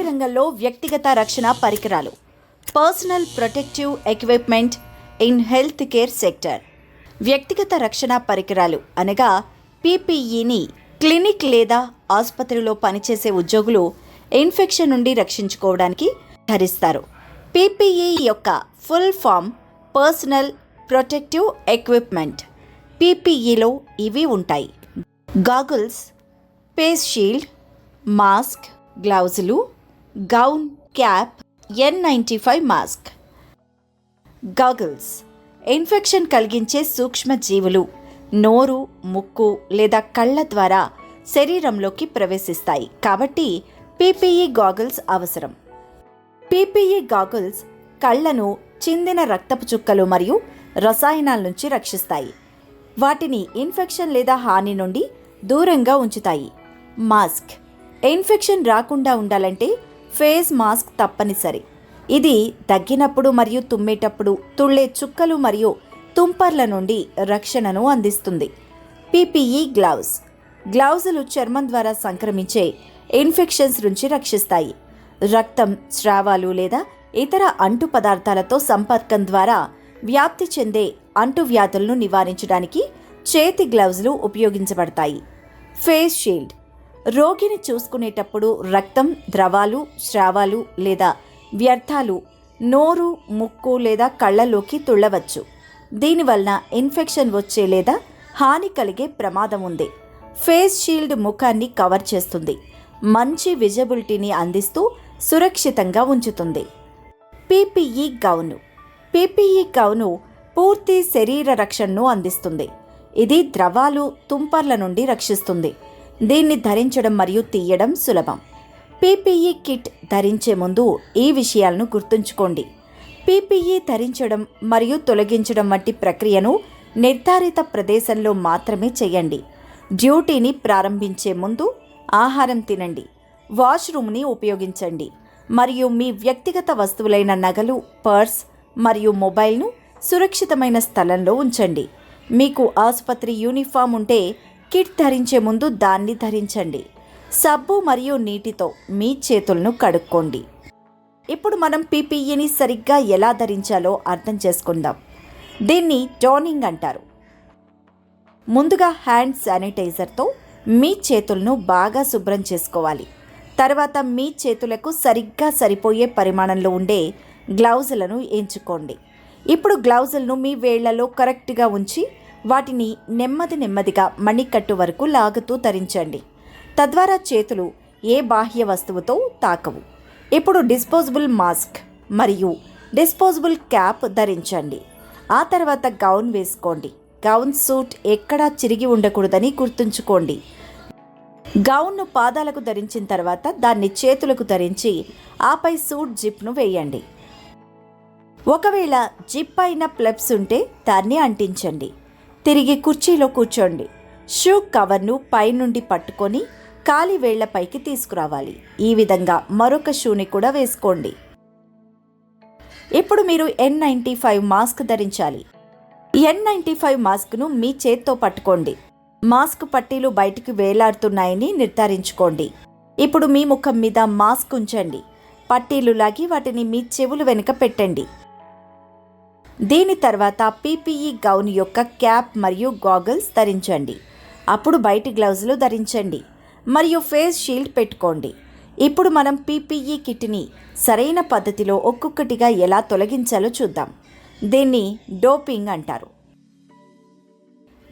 ఆరోగ్య రంగంలో వ్యక్తిగత రక్షణ పరికరాలు. Personal protective equipment in health care sector. వ్యక్తిగత రక్షణ పరికరాలు అనగా పీపీఈని క్లినిక్ లేదా ఆసుపత్రిలో పనిచేసే ఉద్యోగులు ఇన్ఫెక్షన్ నుండి రక్షించుకోవడానికి ధరిస్తారు. పీపీఈ యొక్క full form personal protective equipment. పీపీఈలో ఇవి ఉంటాయి. Goggles face shield mask గ్లౌజులు gown cap N ninety five mask goggles infection కలిగించే సూక్ష్మజీవులు నోరు ముక్కు లేదా కళ్ళ ద్వారా శరీరంలోకి ప్రవేశిస్తాయి. కాబట్టి పీపీఈ గాగుల్స్ అవసరం. పీపీఈ గాగుల్స్ కళ్ళను చిందిన రక్తపు చుక్కలు మరియు రసాయనాల నుంచి రక్షిస్తాయి. వాటిని ఇన్ఫెక్షన్ లేదా హాని నుండి దూరంగా ఉంచుతాయి. మాస్క్ ఇన్ఫెక్షన్ రాకుండా ఉండాలంటే ఫేస్ మాస్క్ తప్పనిసరి. ఇది దగ్గినప్పుడు మరియు తుమ్మేటప్పుడు తుళ్ళే చుక్కలు మరియు తుంపర్ల నుండి రక్షణను అందిస్తుంది. PPE glove. గ్లౌజులు చర్మం ద్వారా సంక్రమించే ఇన్ఫెక్షన్స్ నుంచి రక్షిస్తాయి. రక్తం స్రావాలు లేదా ఇతర అంటు పదార్థాలతో సంపర్కం ద్వారా వ్యాప్తి చెందే అంటువ్యాధులను నివారించడానికి చేతి గ్లౌజులు ఉపయోగించబడతాయి. Face shield. రోగిని చూసుకునేటప్పుడు రక్తం ద్రవాలు స్రావాలు లేదా వ్యర్థాలు నోరు ముక్కు లేదా కళ్ళలోకి తుళ్ళవచ్చు. దీనివలన ఇన్ఫెక్షన్ వచ్చే లేదా హాని కలిగే ప్రమాదం ఉంది. ఫేస్ షీల్డ్ ముఖాన్ని కవర్ చేస్తుంది. మంచి విజిబిలిటీని అందిస్తూ సురక్షితంగా ఉంచుతుంది. PPE gown. పీపీఈ గౌను పూర్తి శరీర రక్షణను అందిస్తుంది. ఇది ద్రవాలు తుంపర్ల నుండి రక్షిస్తుంది. దీన్ని ధరించడం మరియు తీయడం సులభం. పీపీఈ కిట్ ధరించే ముందు ఈ విషయాలను గుర్తుంచుకోండి. పీపీఈ ధరించడం మరియు తొలగించడం వంటి ప్రక్రియను నిర్ధారిత ప్రదేశంలో మాత్రమే చేయండి. డ్యూటీని ప్రారంభించే ముందు ఆహారం తినండి. వాష్రూమ్ని ఉపయోగించండి. మరియు మీ వ్యక్తిగత వస్తువులైన నగలు పర్స్ మరియు మొబైల్ను సురక్షితమైన స్థలంలో ఉంచండి. మీకు ఆసుపత్రి యూనిఫామ్ ఉంటే కిట్ ధరించే ముందు దాన్ని ధరించండి. సబ్బు మరియు నీటితో మీ చేతులను కడుక్కోండి. ఇప్పుడు మనం పీపీఈని సరిగ్గా ఎలా ధరించాలో అర్థం చేసుకుందాం. దీన్ని టోనింగ్ అంటారు. ముందుగా హ్యాండ్ శానిటైజర్తో మీ చేతులను బాగా శుభ్రం చేసుకోవాలి. తర్వాత మీ చేతులకు సరిగ్గా సరిపోయే పరిమాణంలో ఉండే గ్లౌజులను ఎంచుకోండి. ఇప్పుడు గ్లౌజులను మీ వేళ్ళలో కరెక్ట్గా ఉంచి వాటిని నెమ్మది నెమ్మదిగా మణికట్టు వరకు లాగుతూ ధరించండి తద్వారా చేతులు ఏ బాహ్య వస్తువుతో తాకవు. ఇప్పుడు డిస్పోజబుల్ మాస్క్ మరియు డిస్పోజబుల్ క్యాప్ ధరించండి. ఆ తర్వాత గౌన్ వేసుకోండి. గౌన్ సూట్ ఎక్కడా చిరిగి ఉండకూడదని గుర్తుంచుకోండి. గౌన్ను పాదాలకు ధరించిన తర్వాత దాన్ని చేతులకు ధరించి ఆపై సూట్ జిప్ను వేయండి. ఒకవేళ జిప్ అయిన ప్లెప్స్ ఉంటే దాన్ని అంటించండి. తిరిగి కుర్చీలో కూర్చోండి. షూ కవర్ను పైనుండి పట్టుకొని కాలి వేళ్ళపైకి తీసుకురావాలి. ఈ విధంగా మరొక షూని కూడా వేసుకోండి. ఇప్పుడు మీరు ఎన్ నైంటీ ఫైవ్ మాస్క్ ధరించాలి. ఎన్ నైంటీ ఫైవ్ మాస్క్ను మీ చేత్తో పట్టుకోండి. మాస్క్ పట్టీలు బయటికి వేలాడుతున్నాయని నిర్ధారించుకోండి. ఇప్పుడు మీ ముఖం మీద మాస్క్ ఉంచండి. పట్టీలు లాగి వాటిని మీ చెవులు వెనుక పెట్టండి. దీని తర్వాత పీపీఈ గౌన్ యొక్క క్యాప్ మరియు గాగుల్స్ ధరించండి. అప్పుడు బయటి గ్లౌజులు ధరించండి. మరియు ఫేస్ షీల్డ్ పెట్టుకోండి. ఇప్పుడు మనం పీపీఈ కిట్ని సరైన పద్ధతిలో ఒక్కొక్కటిగా ఎలా తొలగించాలో చూద్దాం. దీన్ని డోపింగ్ అంటారు.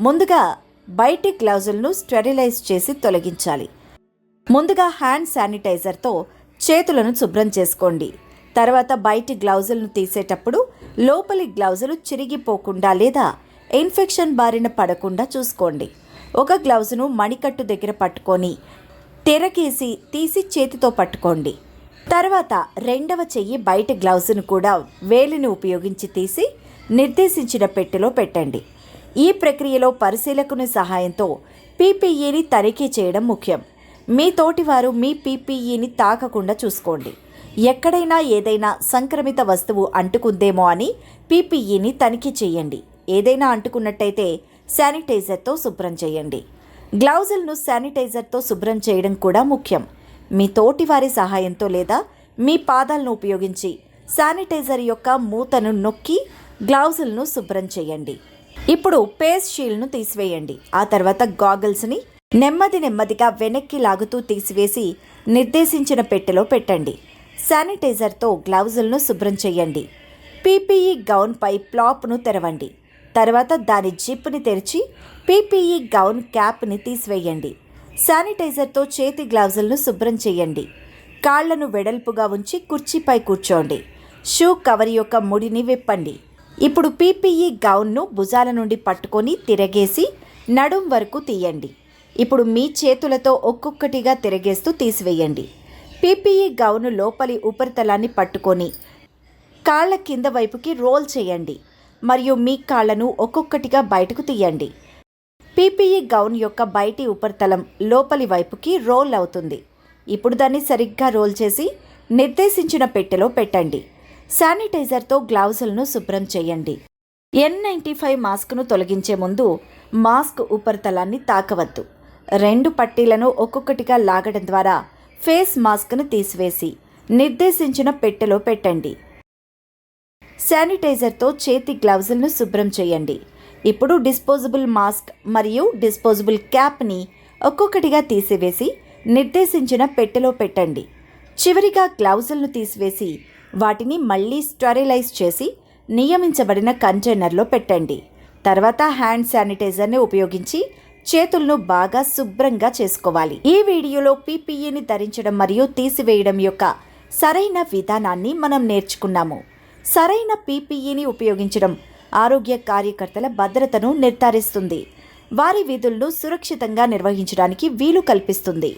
ముందుగా బయటి గ్లౌజులను స్టెరిలైజ్ చేసి తొలగించాలి. ముందుగా హ్యాండ్ శానిటైజర్తో చేతులను శుభ్రం చేసుకోండి. తర్వాత బయటి గ్లౌజులను తీసేటప్పుడు లోపలి గ్లౌజులు చిరిగిపోకుండా లేదా ఇన్ఫెక్షన్ బారిన పడకుండా చూసుకోండి. ఒక గ్లౌజును మణికట్టు దగ్గర పట్టుకొని తెరకేసి తీసి చేతితో పట్టుకోండి. తర్వాత రెండవ చెయ్యి బయట గ్లౌజును కూడా వేలిని ఉపయోగించి తీసి నిర్దేశించిన పెట్టెలో పెట్టండి. ఈ ప్రక్రియలో పరిశీలకుని సహాయంతో పీపీఈని తనిఖీ చేయడం ముఖ్యం. మీ తోటివారు మీ పీపీఈని తాకకుండా చూసుకోండి. ఎక్కడైనా ఏదైనా సంక్రమిత వస్తువు అంటుకుందేమో అని పీపీఈని తనిఖీ చేయండి. ఏదైనా అంటుకున్నట్టయితే శానిటైజర్తో శుభ్రం చేయండి. గ్లౌజులను శానిటైజర్తో శుభ్రం చేయడం కూడా ముఖ్యం. మీ తోటివారి సహాయంతో లేదా మీ పాదాలను ఉపయోగించి శానిటైజర్ యొక్క మూతను నొక్కి గ్లౌజులను శుభ్రం చేయండి. ఇప్పుడు పేస్ షీల్డ్ను తీసివేయండి. ఆ తర్వాత గాగల్స్ని నెమ్మది నెమ్మదిగా వెనక్కి లాగుతూ తీసివేసి నిర్దేశించిన పెట్టెలో పెట్టండి. శానిటైజర్తో గ్లౌజులను శుభ్రం చేయండి. పీపీఈ గౌన్పై ప్లాప్ను తెరవండి. తర్వాత దాని జిప్ని తెరిచి పీపీఈ గౌన్ క్యాప్ని తీసివేయండి. శానిటైజర్తో చేతి గ్లౌజులను శుభ్రం చేయండి. కాళ్ళను వెడల్పుగా ఉంచి కుర్చీపై కూర్చోండి. షూ కవర్ యొక్క ముడిని విప్పండి. ఇప్పుడు పీపీఈ గౌన్ను భుజాల నుండి పట్టుకొని తిరగేసి నడుం వరకు తీయండి. ఇప్పుడు మీ చేతులతో ఒక్కొక్కటిగా తిరగేస్తూ తీసివేయండి. పీపీఈ గౌను లోపలి ఉపరితలాన్ని పట్టుకొని కాళ్ళ కింద వైపుకి రోల్ చేయండి మరియు మీ కాళ్ళను ఒక్కొక్కటిగా బయటకు తీయండి. పీపీఈ గౌన్ యొక్క బయటి ఉపరితలం లోపలి వైపుకి రోల్ అవుతుంది. ఇప్పుడు దాన్ని సరిగ్గా రోల్ చేసి నిర్దేశించిన పెట్టెలో పెట్టండి. శానిటైజర్తో గ్లౌజులను శుభ్రం చేయండి. ఎన్ నైంటీ ఫైవ్ మాస్క్ను తొలగించే ముందు మాస్క్ ఉపరితలాన్ని తాకవద్దు. రెండు పట్టీలను ఒక్కొక్కటిగా లాగడం ద్వారా ఫేస్ మాస్క్ను తీసివేసి నిర్దేశించిన పెట్టెలో పెట్టండి. శానిటైజర్తో చేతి గ్లౌజులను శుభ్రం చేయండి. ఇప్పుడు డిస్పోజబుల్ మాస్క్ మరియు డిస్పోజబుల్ క్యాప్ని ఒక్కొక్కటిగా తీసివేసి నిర్దేశించిన పెట్టెలో పెట్టండి. చివరిగా గ్లౌజులను తీసివేసి వాటిని మళ్ళీ స్టెరిలైజ్ చేసి నియమించబడిన కంటైనర్లో పెట్టండి. తర్వాత హ్యాండ్ శానిటైజర్ని ఉపయోగించి చేతులను బాగా శుభ్రంగా చేసుకోవాలి. ఈ వీడియోలో పీపీఈని ధరించడం మరియు తీసివేయడం యొక్క సరైన విధానాన్ని మనం నేర్చుకున్నాము. సరైన పీపీఈని ఉపయోగించడం ఆరోగ్య కార్యకర్తల భద్రతను నిర్ధారిస్తుంది. వారి విధులను సురక్షితంగా నిర్వహించడానికి వీలు కల్పిస్తుంది.